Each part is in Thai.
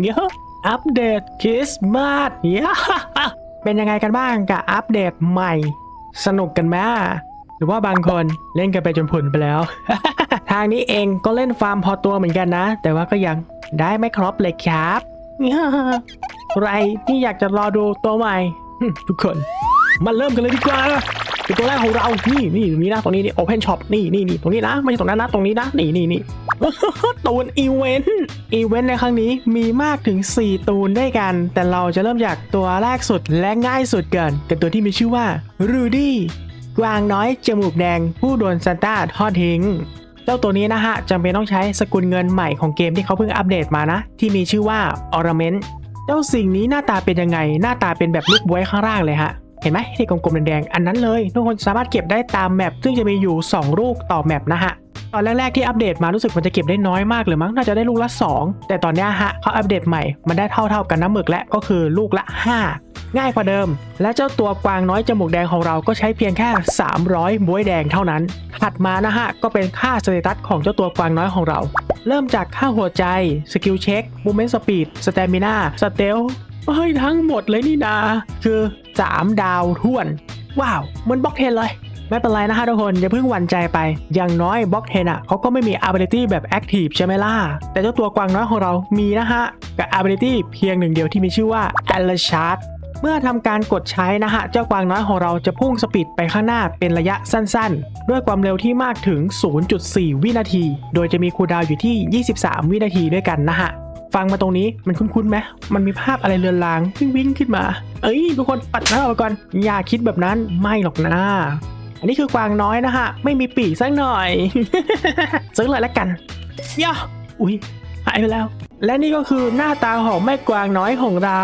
เงี้ยอัปเดตคริสต์มาสเงี้ยเป็นยังไงกันบ้างกับอัปเดตใหม่ สนุกกันไหมหรือว่าบางคนเล่นกันไปจนผุนไปแล้ว ทางนี้เองก็เล่นฟาร์มพอตัวเหมือนกันนะ แต่ว่าก็ยังได้ไม่ครบเลยครับใครที่อยากจะรอดูตัวใหม่ ทุกคน มาเริ่มกันเลยดีกว่า ตัวแรกของเรา นี่นี่ตรงนี้นะ ตรงนี้นี่โอเพนช็อป นี่นี่นี่ตรงนี้นะ ไม่ใช่ตรงนั้นนะ ตรงนี้นะ นี่นี่นี่ตูนอีเวนต์ อีเวนต์ในครั้งนี้มีมากถึง 4 ตูนด้วยกัน แต่เราจะเริ่มจากตัวแรกสุดและง่ายสุดก่อนกับตัวที่มีชื่อว่ารูดี้กวางน้อยจมูกแดง ผู้โดนซานต้าทอดทิ้งเจ้าตัวนี้นะฮะจำเป็นต้องใช้สกุลเงินใหม่ของเกมที่เขาเพิ่งอัปเดตมานะ ที่มีชื่อว่า Ornament เจ้าสิ่งนี้หน้าตาเป็นยังไง หน้าตาเป็นแบบลูกบวยข้างล่างเลยฮะ เห็นไหมที่กลมๆแดงๆอันนั้นเลย ทุกคนสามารถเก็บได้ตามแมปซึ่งจะมีอยู่ 2 ลูกต่อแมปนะฮะตอนแรกๆที่อัปเดตมารู้สึกมันจะเก็บได้น้อยมากเลยมั้งน่าจะได้ลูกละ 2 แต่ตอนนี้ฮะเขาอัปเดตใหม่มันได้เท่าๆกันน้ำหมึกและก็คือลูกละ 5ง่ายกว่าเดิม และเจ้าตัวกวางน้อยจมูกแดงของเราก็ใช้เพียงแค่ 300บวยแดงเท่านั้น ถัดมานะฮะ ก็เป็นค่าสเตตัสของเจ้าตัวกวางน้อยของเรา เริ่มจากค่าหัวใจ สกิลเช็คมูเมนต์สปีด สเตมินาสเตล เฮ้ยทั้งหมดเลยนี่นา คือ 3 ดาวท่วน ว้าวมือนบล็อกเทนเลย ไม่เป็นไรนะฮะทุกคน อย่าเพิ่งหวั่นใจไป อย่างน้อยบล็อกเทนอะเขาก็ไม่มี ability แบบ active ใช่ไหมล่ะ แต่เจ้าตัวกวางน้อยของเรามีนะฮะ กับ ability เพียงหนึ่งเดียวที่มีชื่อว่า a l a s h a r d เมื่อทำการกดใช้นะฮะ เจ้ากวางน้อยของเราจะพุ่งสปีดไปข้างหน้าเป็นระยะสั้นๆ ด้วยความเร็วที่มากถึง 0.4 วินาที โดยจะมีคูลดาวอยู่ที่ 23 วินาทีด้วยกันนะฮะ ฟังมาตรงนี้มันคุ้นๆไหมมันมีภาพอะไรเลือนลางวิ่งวิ่งขึ้นมา เอ้ยทุกคนปัดหน้าออกก่อน อย่าคิดแบบนั้นไม่หรอกนะอันนี้คือกวางน้อยนะฮะ ไม่มีปีกสักหน่อยซื้อเลยแล้วกันย่าอุ้ยหายไปแล้ว และนี่ก็คือหน้าตาของแม่กวางน้อยของเรา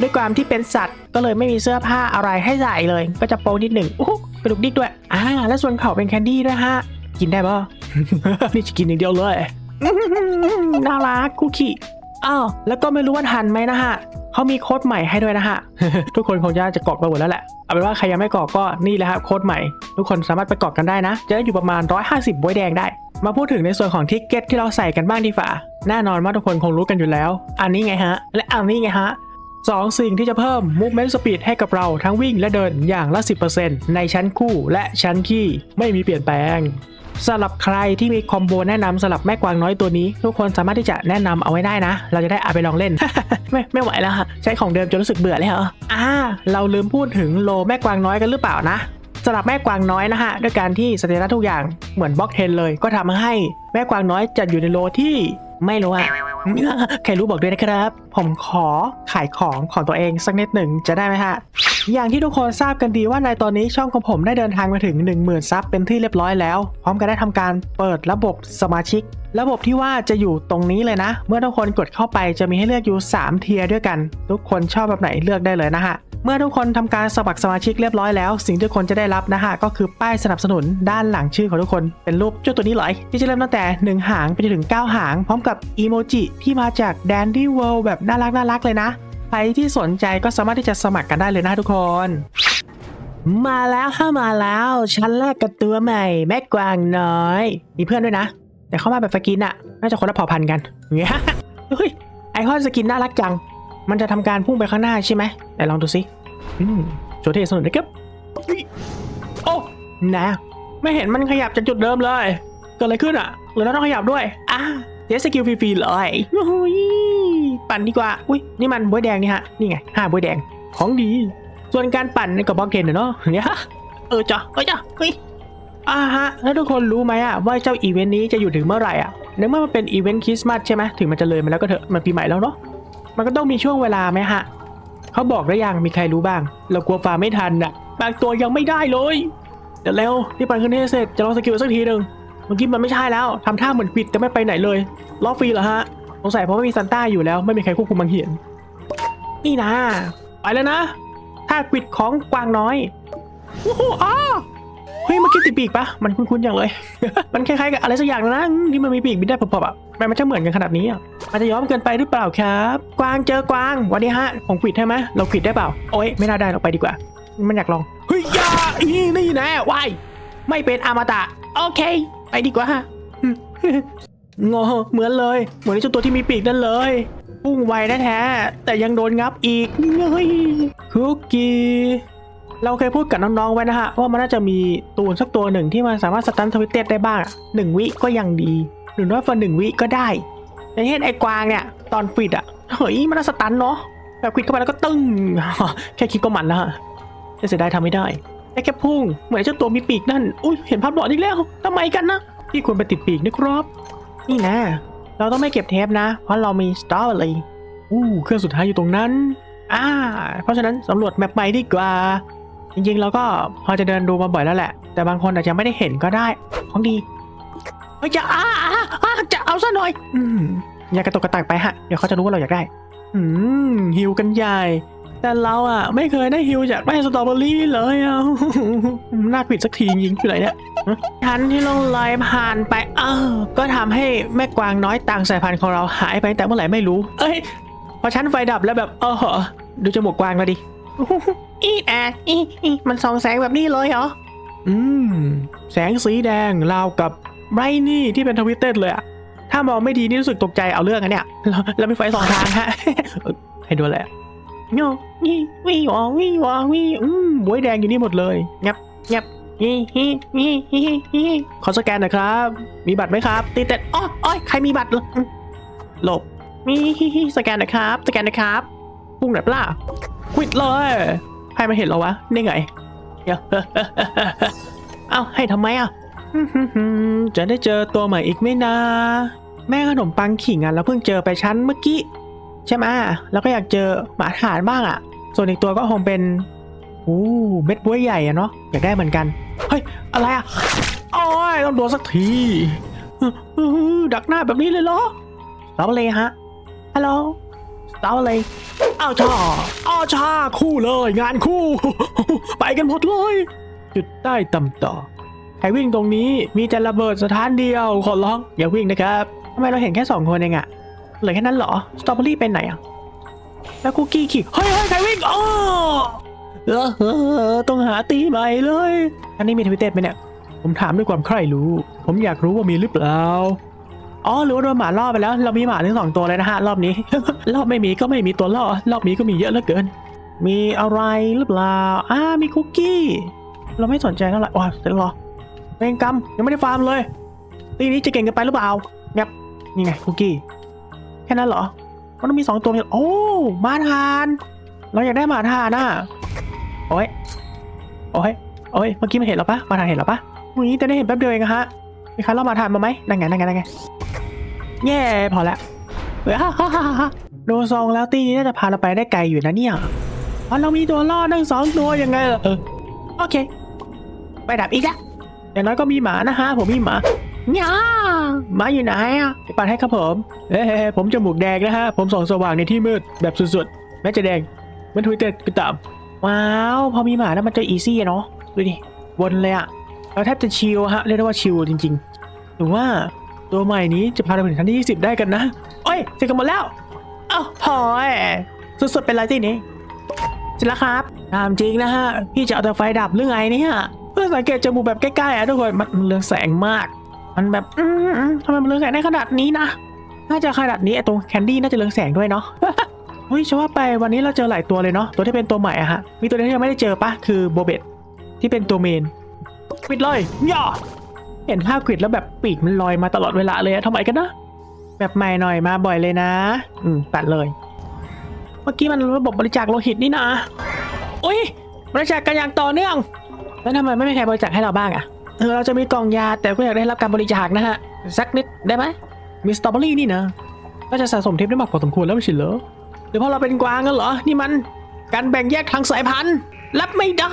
ด้วยความที่เป็นสัตว์ ก็เลยไม่มีเสื้อผ้าอะไรให้ใส่เลย ก็จะโปงนิดหนึ่งโอ้กระดูกดิกด้วย อ่า และส่วนเขาเป็นแคนดี้ด้วยฮะ กินได้ปะนี่จะกินอย่างเดียวเลย น่ารักคุกกี้อ้าวแล้วก็ไม่รู้ว่าทันไหมนะฮะเขามีโค้ดใหม่ให้ด้วยนะฮะ ทุกคนคงจะจะกรอกไปหมดแล้วแหละ เอาเป็นว่าใครยังไม่กรอกก็นี่แหละครับโค้ดใหม่ ทุกคนสามารถไปกรอกกันได้นะ จะได้อยู่ประมาณ 150บวยแดงได้ มาพูดถึงในส่วนของทิกเก็ตที่เราใส่กันบ้างดีฝ่าแน่นอนว่าทุกคนคงรู้กันอยู่แล้ว อันนี้ไงฮะ และอันนี้ไงฮะสองสิ่งที่จะเพิ่ม movement speed ให้กับเราทั้งวิ่งและเดินอย่างละ 10%ในชั้นคู่และชั้นขี้ไม่มีเปลี่ยนแปลง สำหรับใครที่มีคอมโบแนะนำสำหรับแม่กวางน้อยตัวนี้ ทุกคนสามารถที่จะแนะนำเอาไว้ได้นะ เราจะได้เอาไปลองเล่น ไม่ไม่ไหวแล้วฮะใช้ของเดิมจนรู้สึกเบื่อแล้วอ่าเราลืมพูดถึงโลแม่กวางน้อยกันหรือเปล่านะสำหรับแม่กวางน้อยนะฮะด้วยการที่สเตตัสทุกอย่างเหมือนบล็อกเทนเลย ก็ทำให้แม่กวางน้อยจัดอยู่ในโลที่ไม่รู้อะใครรู้บอกด้วยนะครับ ผมขอขายของของตัวเองสักนิดหนึ่งจะได้ไหมฮะ อย่างที่ทุกคนทราบกันดีว่าในตอนนี้ช่องของผมได้เดินทางมาถึง 10,000 ซับเป็นที่เรียบร้อยแล้ว พร้อมกันได้ทำการเปิดระบบสมาชิก ระบบที่ว่าจะอยู่ตรงนี้เลยนะ เมื่อทุกคนกดเข้าไปจะมีให้เลือกอยู่ 3 เทียร์ด้วยกัน ทุกคนชอบแบบไหนเลือกได้เลยนะฮะเมื่อทุกคนทำการสมัครสมาชิกเรียบร้อยแล้ว สิ่งที่ทุกคนจะได้รับนะฮะก็คือป้ายสนับสนุนด้านหลังชื่อของทุกคนเป็นรูปเจ้าตัวนี้เลยที่จะเริ่มตั้งแต่ 1 หางไปจนถึง 9 หาง พร้อมกับอีโมจิที่มาจาก Dandy World แบบน่ารักน่ารักเลยนะ ใครที่สนใจก็สามารถที่จะสมัครกันได้เลยนะทุกคน มาแล้วเข้ามาแล้ว ชั้นแรกกับตัวใหม่ แม่กวางน้อย มีเพื่อนด้วยนะ แต่เข้ามาแบบสกินอะน่าจะคนละเผ่าพันธุ์กันเงี้ยเฮ้ยไอคอนสกินน่ารักจัง มันจะทำการพุ่งไปข้างหน้าใช่ไหมไหนลองดูสิอืมโชว์เทสนุนนะครับอุ๊ยโอ้นะ ไม่เห็นมันขยับจากจุดเดิมเลย เกิดอะไรขึ้นอะหรือเราต้องขยับด้วยอะเดสกิลฟรีๆเลยโอ้ย ปั่นดีกว่า อุ้ยนี่มันบวยแดงนี่ฮะ นี่ไงห้าบวยแดง ของดี ส่วนการปั่นนี่กับบล็อกเทนเนาะเนี่ยเออจ้ะเออจ้ะเฮ้ยอ่าฮะ แล้วทุกคนรู้ไหมอะว่าเจ้าอีเวนต์นี้จะอยู่ถึงเมื่อไหร่อะในเมื่อมันเป็นอีเวนต์คริสต์มาสใช่ไหมถึงมันจะเลยมาแล้วก็เถอะ มันปีใหม่แล้วเนาะ มันก็ต้องมีช่วงเวลาไหมฮะ เขาบอกได้ยัง มีใครรู้บ้าง เรากลัวฟาร์ไม่ทันอะบางตัวยังไม่ได้เลย เดี๋ยวเร็วรีบปั่นขึ้นให้เสร็จ จะลองสกิลสักทีหนึ่งเมื่อกี้มันไม่ใช่แล้วทำท่าเหมือนปิดแต่ไม่ไปไหนเลย ล้อฟรีเหรอฮะ สงสัยเพราะไม่มีซันต้าอยู่แล้วไม่มีใครควบคุมบังเหียน นี่นะ ไปแล้วนะถ้าควิดของกวางน้อยโอ้โหอ้าเฮ้ยมื่อกี้ติดปีกปะมันคุ้นๆอย่างเลย มันคล้ายๆกับอะไรสักอย่างนะที่มันมีปีกบินได้ปอบๆอะทำไมมันจะเหมือนกันขนาดนี้อะมันจะย้อมเกินไปหรือเปล่าครับ กวางเจอกวางวันนี้ฮะผมควิดได้ไหมเราควิดได้เปล่าโอ๊ยไม่น่าได้เราไปดีกว่า มันอยากลองเฮ้ยอยาอีนี่แน่วายไม่เป็นอมตะโอเค ไปดีกว่า งอเหมือนเลย เหมือนไอ้เจ้าตัวที่มีปีกนั่นเลยพุ่งไวแท้ๆแต่ยังโดนงับอีกเฮ้ยคุกกี้เราเคยพูดกับน้องๆไว้นะฮะ ว่ามันน่าจะมีตูนสักตัวหนึ่งที่มันสามารถสตันทวิตเต็ดได้บ้างหนึ่งวิก็ยังดี หรือน้อยกว่าหนึ่งวิก็ได้อย่างเช่นไอ้กวางเนี่ย ตอนปิดอะเฮ้ยมันน่าสตันเนาะแบบควิดเข้าไปแล้วก็ตึ้งแค่คิดก็มันนะฮะแต่เสียดายทำไม่ได้ได้แค่พุ่งเหมือนเจ้าตัวมีปีกนั่นอุ้ยเห็นภาพหลอนอีกแล้วทำไมกันนะพี่ควรไปติดปีกนะครับ นี่นะ เราต้องไม่เก็บเทปนะ เพราะเรามีสตอรี่อู้เครื่องสุดท้ายอยู่ตรงนั้นอ่าเพราะฉะนั้นสำรวจแมปใหม่ดีกว่า จริงๆเราก็พอจะเดินดูมาบ่อยแล้วแหละ แต่บางคนอาจจะไม่ได้เห็นก็ได้ ของดีเฮ้ยจะอ่าอ่าจะเอาซะหน่อย อืมอย่ากระตุกกระตากไปฮะ เดี๋ยวเขาจะรู้ว่าเราอยากได้ อืมฮิวกันใหญ่ แต่เราอะ ไม่เคยได้ฮิวจากแม่สตรอเบอรี่เลยอะน่าปิดสักทีจริงๆอยู่ไหนเนี่ยฮะชั้นที่ลงลอยผ่านไป เออ ก็ทำให้แม่กวางน้อยต่างสายพันธุ์ของเราหายไปแต่เมื่อไหร่ไม่รู้ เอ้ยพอชั้นไฟดับแล้วแบบเออเหรอดูจมูกกวางมาดิอีแอะอีอีมันส่องแสงแบบนี้เลยเหรออืม แสงสีแดงราวกับไรนี่ที่เป็นทวิตเต็ดเลยอะถ้ามองไม่ดีนี่รู้สึกตกใจเอาเรื่องอะเนี่ยแล้วแล้วมีไฟสองทางฮะเอ้ยให้ดูแหละ โยนี่วิวอวิวอวิอืมบวยแดงอยู่นี่หมดเลยงับงับนี่ฮิฮิฮิฮิขอสแกนหน่อยครับ มีบัตรไหมครับติดแต่อ๋ออ้อยใครมีบัตรเหรอหลบมีฮิฮิสแกนหน่อยครับ สแกนหน่อยครับพุ่งหน่อยล่าควิดเลยใครมาเห็นเราวะได้ไงเดี๋ยวเอ้าให้ทำไมอะจะได้เจอตัวใหม่อีกไม่นาแม่ขนมปังขิงอะเราเพิ่งเจอไปชั้นเมื่อกี้ ใช่ไหมแล้วก็อยากเจอหมาถานบ้างอะ ส่วนอีกตัวก็คงเป็นอู้เม็ดบ๊วยใหญ่อะเนาะอยากได้เหมือนกัน เฮ้ย อะไรอะโอ้ยต้องโดนสักทีดักหน้าแบบนี้เลยเหรอสาร์เลยฮะฮัลโหลสาร์เลยอ้าวชาอ้าวชาคู่เลย งานคู่ ไปกันหมดเลย จุดใต้ต่ำต่อใครวิ่งตรงนี้มีแต่ระเบิดสถานเดียวขอร้องอย่าวิ่งนะครับทำไมเราเห็นแค่สองคนเองอะ เหลือแค่นั้นเหรอ สตรอเบอรี่เป็นไหนอะแล้วคุกกี้ขี่ เฮ้ยเฮ้ยใครวิ่งอ๋อเออเออต้องหาตีใหม่เลย อันนี้มีทวิตเตอร์ไหมเนี่ย ผมถามด้วยความใคร่รู้ ผมอยากรู้ว่ามีหรือเปล่า อ๋อ หรือว่าโดนหมาล่อไปแล้ว เรามีหมาถึงสองตัวเลยนะฮะ รอบนี้ รอบไม่มีก็ไม่มีตัวล่อ รอบนี้ก็มีเยอะเหลือเกิน มีอะไรหรือเปล่า อ่า มีคุกกี้ เราไม่สนใจเท่าไหร่ว้าเสร็จแล้วเหรอเวงกรรมยังไม่ได้ฟาร์มเลยตีนี้จะเก่งกันไปหรือเปล่างับนี่ไงคุกกี้ ค่นั้นเหรอ มันต้องมีสองตัวเนี่ยโอ้มาทาน เราอยากได้หมาทานน่ะโอ้ยโอ้ยโอ้ยเมื่อกี้มันเห็นเราปะมาทานเห็นเราปะอุ้ยแต่ได้เห็นแป๊บเดียวเองฮะมีใครเล่ามาทานมาไหมนั่นไงนั่นไงนั่นไงแย่พอละเฮ้ยฮ่าฮ่าฮ่าฮ่าดูทรงแล้วตีนี้น่าจะพาเราไปได้ไกลอยู่นะเนี่ยเพราะเรามีตัวล่อทั้งสองตัวยังไงล่ะเออโอเค ไปดับอีกล้วอย่างน้อยก็มีหมานะฮะผมมีหมา ย่าหมาอยู่ไหนอะปัดให้ครับผมเฮ้ยผมจมูกแดงนะฮะ ผมส่องสว่างในที่มืดแบบสุดๆ แม้จะแดงมันทวิตเตอร์ก็ตาม ว้าว พอมีหมาแล้วมันจะอีซี่เนาะ ดูดิ วนเลยอะเราแทบจะชิลฮะ เรียกได้ว่าชิลจริงๆหรือว่าตัวใหม่นี้จะพาเราไปถึงชั้นที่ 20 ได้กันนะ โอ้ยเสร็จกันหมดแล้ว เอ้าพอยสุดๆเป็นไรที่นี้เสร็จแล้วครับตามจริงนะฮะ พี่จะเอาแต่ไฟดับหรือไงเนี่ยเพื่อสังเกตจมูกแบบใกล้ๆอะทุกคนมันมันเรืองแสงมาก มันแบบอืมทำไมมันเรืองแสงได้ขนาดนี้นะ น่าจะขนาดนี้ไอ้ตรงแคนดี้น่าจะเรืองแสงด้วยเนาะเฮ้ยจะว่าไปวันนี้เราเจอหลายตัวเลยเนาะตัวที่เป็นตัวใหม่อะฮะมีตัวที่ยังไม่ได้เจอปะคือโบเบตที่เป็นตัวเมนปิดเลยย่อเห็นภาพกริดแล้วแบบปีกมันลอยมาตลอดเวลาเลยอะทำไมกันนะแบบใหม่หน่อยมาบ่อยเลยนะ อืมตัดเลย เมื่อกี้มันระบบบริจาคโลหิตนี่นะอุ้ยบริจาคกันอย่างต่อเนื่อง แล้วทำไมไม่มีใครบริจาคให้เราบ้างอะ เออเราจะมีกล่องยาแต่ก็อยากได้รับการบริจาคนะฮะสักนิดได้ไหมมีสตรอเบอรี่นี่นะก็จะสะสมเทปได้มากพอสมควรแล้วไม่ใช่เหรอหรือเพราะเราเป็นกวางกันเหรอนี่มันการแบ่งแยกทางสายพันธุ์รับไม่ได้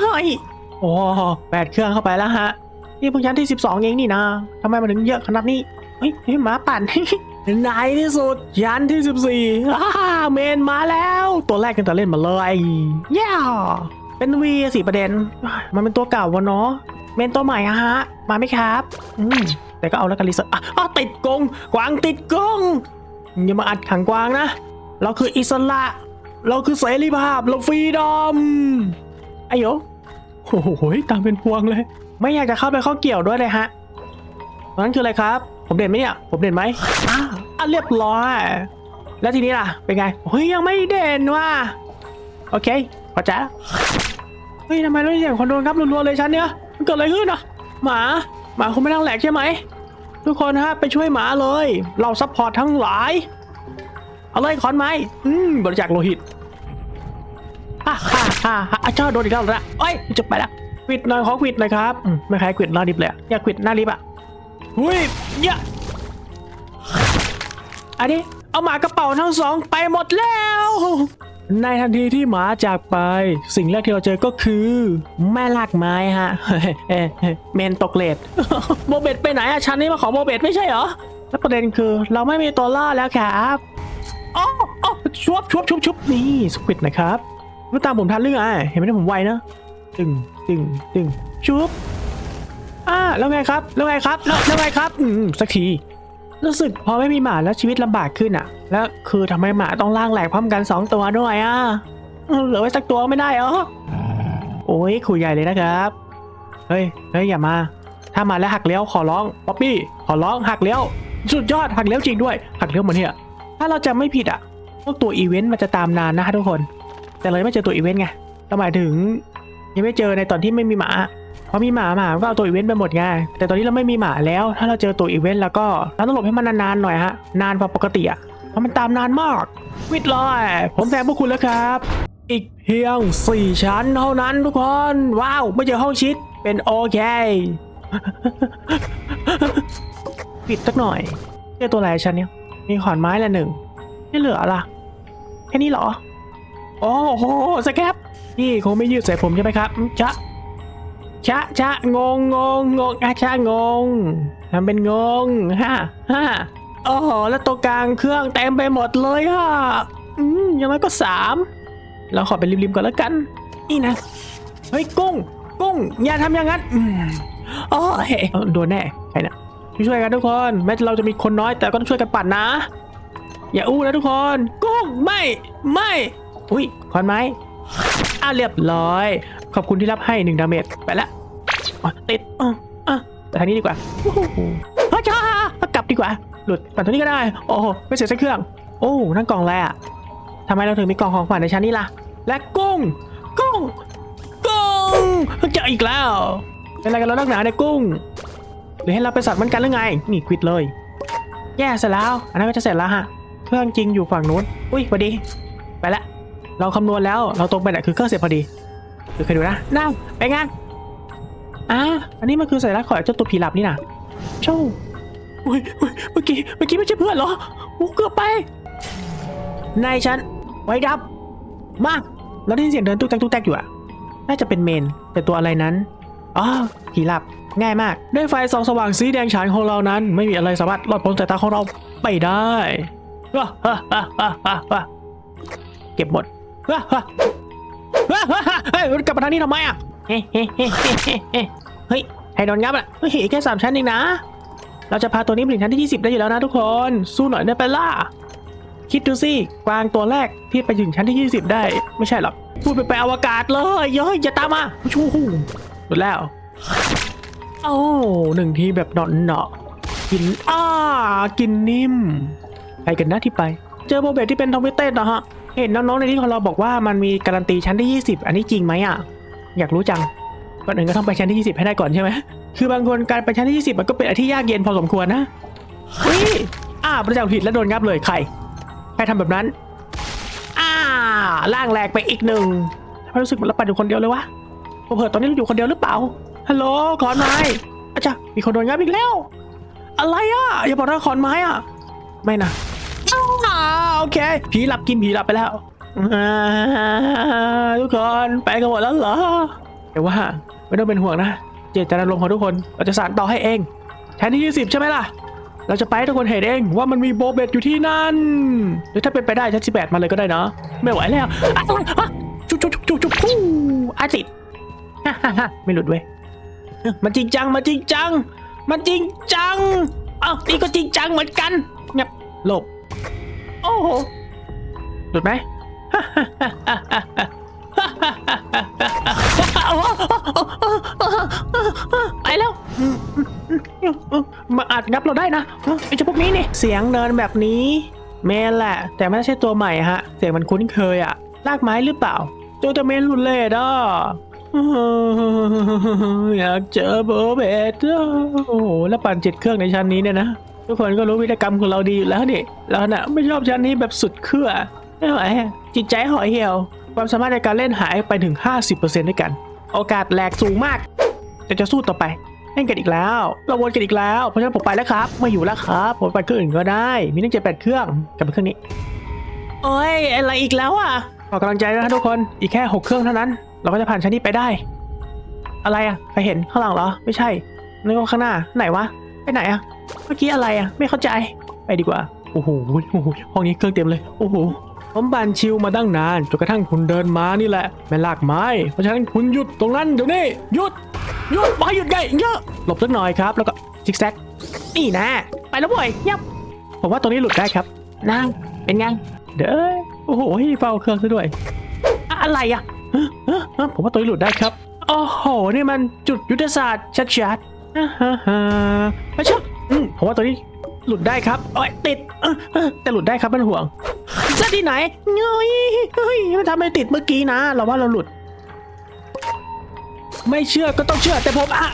โอ้แปดเครื่องเข้าไปแล้วฮะนี่เพิ่งชั้นที่ 12 เองนี่นะทำไมมันถึงเยอะขนาดนี้เฮ้ยเฮ้ยหมาปั่นในที่สุดยันที่ 14อ้าเมนมาแล้ว ตัวแรกกันแต่เล่นมาเลยเย่าเป็นวีสิประเด็น มันเป็นตัวเก่าวะเนาะ เมนตัวใหม่อะฮะ มาไหมครับ อืม แต่ก็เอาแล้วกันรีเสิร์ชอะอะติดกง กวางติดกง อย่ามาอัดขังกวางนะ เราคืออิสระ เราคือเสรีภาพ เราฟรีดอม ไอ้โยโอ้โหตามเป็นพวงเลย ไม่อยากจะเข้าไปข้อเกี่ยวด้วยเลยฮะนั้นคืออะไรครับ ผมเด่นไหมเนี่ย ผมเด่นไหมอ่าอะเรียบร้อย แล้วทีนี้ล่ะ เป็นไง เฮ้ย ยังไม่เด่นว่ะ โอเคพอใจแล้วเฮ้ยทำไมรู้เสียงคนโดนครับรัวๆเลยฉันเนี่ย เกิดอะไรขึ้นอะ หมา หมาคงไม่ต้องแหลกใช่ไหม ทุกคนฮะไปช่วยหมาเลย เราซัพพอร์ตทั้งหลาย เอาเลยขอนไม้ อืมบริจาคโลหิตฮ่าฮ่าฮ่าฮ่าเจ้าโดนอีกแล้วนะเอ้ยจะไปละควิดหน่อยขอควิดหน่อยครับไม่ใครควิดหน้าลิฟต์เลยอะอยากควิดหน้าลิฟต์อะหุ้ยเยอะอันนี้เอาหมากระเป๋าทั้งสองไปหมดแล้ว ในทันทีที่หมาจากไป สิ่งแรกที่เราเจอก็คือ แม่ลากไม้ฮะเมนตกเลดโบเบตไปไหนอะชั้นนี้มาขอโบเบตไม่ใช่เหรอแล้วประเด็นคือเราไม่มีตัวล่าแล้วครับอ๋ออ๋อชุบชุบชุบชุบนี่สควิดนะครับรู้ตามผมทันหรือไงเห็นไหมที่ผมไวนะตึงตึงตึงชุบอ่าแล้วไงครับ แล้วไงครับแล้วแล้วไงครับ อืมสักทีรู้สึกพอไม่มีหมาแล้วชีวิตลำบากขึ้นอะ แล้วคือทำไมหมาต้องล่างแหลกพร้อมกันสองตัวด้วยอะเหลือไว้สักตัวไม่ได้เหรอโอ้ยคุยใหญ่เลยนะครับ เฮ้ยเฮ้ยอย่ามา ถ้ามาแล้วหักเลี้ยวขอร้องป๊อปปี้ขอร้องหักเลี้ยวสุดยอดหักเลี้ยวจริงด้วย หักเลี้ยวเหมือนเนี่ยถ้าเราจำไม่ผิดอะพวกตัวอีเวนต์มันจะตามนานนะทุกคน แต่เลยไม่เจอตัวอีเวนต์ไงเราหมายถึง ยังไม่เจอในตอนที่ไม่มีหมาเพราะมีหมาหมาก็เอาตัวอีเวนต์ไปหมดไงแต่ตอนนี้เราไม่มีหมาแล้ว ถ้าเราเจอตัวอีเวนต์แล้วก็เราต้องหลบให้มันนานๆหน่อยฮะนานกว่าปกติอะ เพราะมันตามนานมาก วิดลอย ผมแซงพวกคุณแล้วครับ อีกเพียง 4 ชั้นเท่านั้นทุกคน ว้าว ไม่เจอห้องชิด เป็นโอเค ปิดสักหน่อยเจอตัวอะไรชั้นเนี้ย มีขอนไม้ละหนึ่งไม่เหลือละแค่นี้เหรอ โอ้โหสแคปพี่คงไม่ยืดใส่ผมใช่ไหมครับอืมจ๊ะชะชะงงงงงอะชะงงทำเป็นงงฮ่าฮ่า โอ้โหแล้วตัวกลางเครื่องเต็มไปหมดเลยฮ่ะอืมยังไงก็สามเราขอไปริมๆก่อนแล้วกัน นี่นะ เฮ้ยกุ้ง กุ้ง อย่าทำอย่างนั้นอืมโอ้ยเอาโดนแน่ใครนี่ยช่วยกันทุกคนแม้เราจะมีคนน้อยแต่ก็ต้องช่วยกันปั่นนะ อย่าอู้นะทุกคน กุ้งไม่ไม่อุ้ยขอนไม้อะเรียบร้อย ขอบคุณที่รับให้หนึ่งดาเมจไปละติดอะอะแต่ทางนี้ดีกว่าวู้ฮู้เฮ้ยจ้ากลับดีกว่า หลุดปั่นตัวนี้ก็ได้ โอ้โหไม่เสียสักเครื่อง โอ้นั่นกล่องอะไรอะทำไมเราถึงมีกล่องของขวัญในชั้นนี้ล่ะ และกุ้ง กุ้ง กุ้งเจออีกแล้วเป็นอะไรกันแล้วนักหนาเนี่ยกุ้งหรือให้เราเป็นสัตว์มือนกันหรือไง นี่ควิดเลย แย่เสร็จแล้ว อันนั้นก็จะเสร็จแล้วฮะ เครื่องจริงอยู่ฝั่งนู้น อุ้ยพอดี ไปละ เราคำนวณแล้ว เราตรงไปเนี่ยคือเครื่องเสร็จพอดีคือเคยดูนะนั่งไปงานอ่าอันนี้มันคือสัญลักษณ์ของเจ้าตัวผีหลับนี่นะโชว์ อุ้ยอุ้ยเมื่อกี้เมื่อกี้ไม่ใช่เพื่อนเหรอโอ้เกือบไปนายฉันไว้ดับ มาเราได้ยินเสียงเดินตุ๊กแตกตุ๊กแตกอยู่อะน่าจะเป็นเมนแต่ตัวอะไรนั้นอ๋อผีหลับง่ายมาก ด้วยไฟสองสว่างสีแดงฉานของเรานั้น ไม่มีอะไรสามารถรอดพ้นสายตาของเราไปได้ว้าฮ่าฮ่าฮ่าฮ่าเก็บหมดว้าฮ่าว้าฮ่าเฮ้ยกลับมาทางนี้ทำไมอะเฮ้เฮ้เฮ้เฮ้เฮ้เฮ้เฮ้ยให้โดนงับอะเฮ้ยแค่สามชั้นเองนะ เราจะพาตัวนี้ไปถึงชั้นที่ 20 ได้อยู่แล้วนะทุกคน สู้หน่อยได้ไปล่ะคิดดูสิกวางตัวแรกที่ไปถึงชั้นที่ 20 ได้ ไม่ใช่หรอกพูดไปไปอวกาศเลยเย้ยอย่าตามมาชูหูหมดแล้วโอ้หนึ่งทีแบบเนาะเนาะกินอ้ากินนิ่มไปกันนะที่ไป เจอโบเบตที่เป็นทอมเวเต้นะฮะเห็นน้องๆในที่ของเราบอกว่ามันมีการันตีชั้นที่ 20 อันนี้จริงไหมอะ อยากรู้จังก่อนอื่นก็ต้องไปชั้นที่ 20 ให้ได้ก่อนใช่ไหม คือบางคนการไปชั้นที่ 20 มันก็เป็นอะไรที่ยากเย็นพอสมควรนะอุ้ยอ้าประจักษ์ผิดแล้วโดนงับเลยใครใครทำแบบนั้นอ่าล่างแหลกไปอีกหนึ่งทำไมรู้สึกเหมือนเราไปอยู่คนเดียวเลยวะเผื่อตอนนี้เราอยู่คนเดียวหรือเปล่าฮัลโหลขอนไม้อาจารย์มีคนโดนงับอีกแล้ว อะไรอะอย่าบอกนะขอนไม้อะ ไม่นะอ่าโอเค ผีหลับกินผีหลับไปแล้วทุกคนไปกันหมดแล้วเหรอแต่ว่าไม่ต้องเป็นห่วงนะ จตนารมณ์ของทุกคนเราจะสานต่อให้เองแทนที่ 20 ใช่ไหมล่ะ เราจะไปให้ทุกคนเห็นเองว่ามันมีโบเบตอยู่ที่นั่น หรือถ้าเป็นไปได้ชั้น18มาเลยก็ได้เนาะไม่ไหวแล้วอะอะจุ๊บจุ๊บจุ๊บจุ๊บจุ๊บฟู่อาจิตฮ่าฮ่าฮ่าไม่หลุดเว้ยเอ้ยมันจริงจังมันจริงจัง มันจริงจังอ้าวนี่ก็จริงจังเหมือนกันเงียบหลบโอ้โหหลุดไหม ไปแล้ว มาอาจงับเราได้นะไอ้เจ้าพวกนี้นี่ เสียงเดินแบบนี้เมนแหละ แต่ไม่ใช่ตัวใหม่ฮะ เสียงมันคุ้นเคยอะลากไม้หรือเปล่าเจอแต่เมนรุนเลดอะอยากเจอเบอร์เบดโอ้โหแล้วปั่นจิตเครื่องในชั้นนี้เนี่ยนะทุกคนก็รู้วิธีกรรมของเราดีอยู่แล้วนี่เราน่ะไม่ชอบชั้นนี้แบบสุดเครือไม่ไหวอะจิตใจห่อเหี่ยว ความสามารถในการเล่นหายไปถึง 50%ด้วยกัน โอกาสแหลกสูงมาก แต่จะสู้ต่อไปเล่นกันอีกแล้ว เราวนกันอีกแล้ว เพราะฉะนั้นผมไปแล้วครับ ไม่อยู่แล้วครับ ผมไปเครื่องอื่นก็ได้ มีตั้งเจ็ดแปดเครื่องกลับไปเครื่องนี้ โอ้ยอะไรอีกแล้วอะขอกำลังใจด้วยนะทุกคน อีกแค่หกเครื่องเท่านั้น เราก็จะผ่านชั้นนี้ไปได้ อะไรอะใครเห็นข้างหลังเหรอ ไม่ใช่นึกว่าข้างหน้า ไหนวะ ไปไหนอะ เมื่อกี้อะไรอะ ไม่เข้าใจ ไปดีกว่า โอ้โห โอ้โห ห้องนี้เครื่องเต็มเลย โอ้โห ผมบานชิวมาตั้งนานจนกระทั่งคุณเดินมานี่แหละแม่ลากไม้ เพราะฉะนั้นคุณหยุดตรงนั้นเดี๋ยวนี้หยุดหยุดมาหยุดไงเยอะหลบสักหน่อยครับ แล้วก็ซิกแซกนี่นะ ไปแล้วบ่อยยับผมว่าตรงนี้หลุดได้ครับนั่งเป็นไงเด้อโอ้โหเฝ้าเครื่องซะด้วย อะอะไรอะฮะฮะฮะผมว่าตรงนี้หลุดได้ครับโอ้โหนี่มันจุดยุทธศาสตร์ชัดๆอ่าฮะฮะไม่ใช่อืมผมว่าตรงนี้ หลุดได้ครับโอ้ยติดเออเออแต่หลุดได้ครับไม่ต้องห่วงจะที่ไหนเงยเฮ้ยมันทำไมติดเมื่อกี้นะ เราว่าเราหลุด ไม่เชื่อก็ต้องเชื่อแต่ผมอะ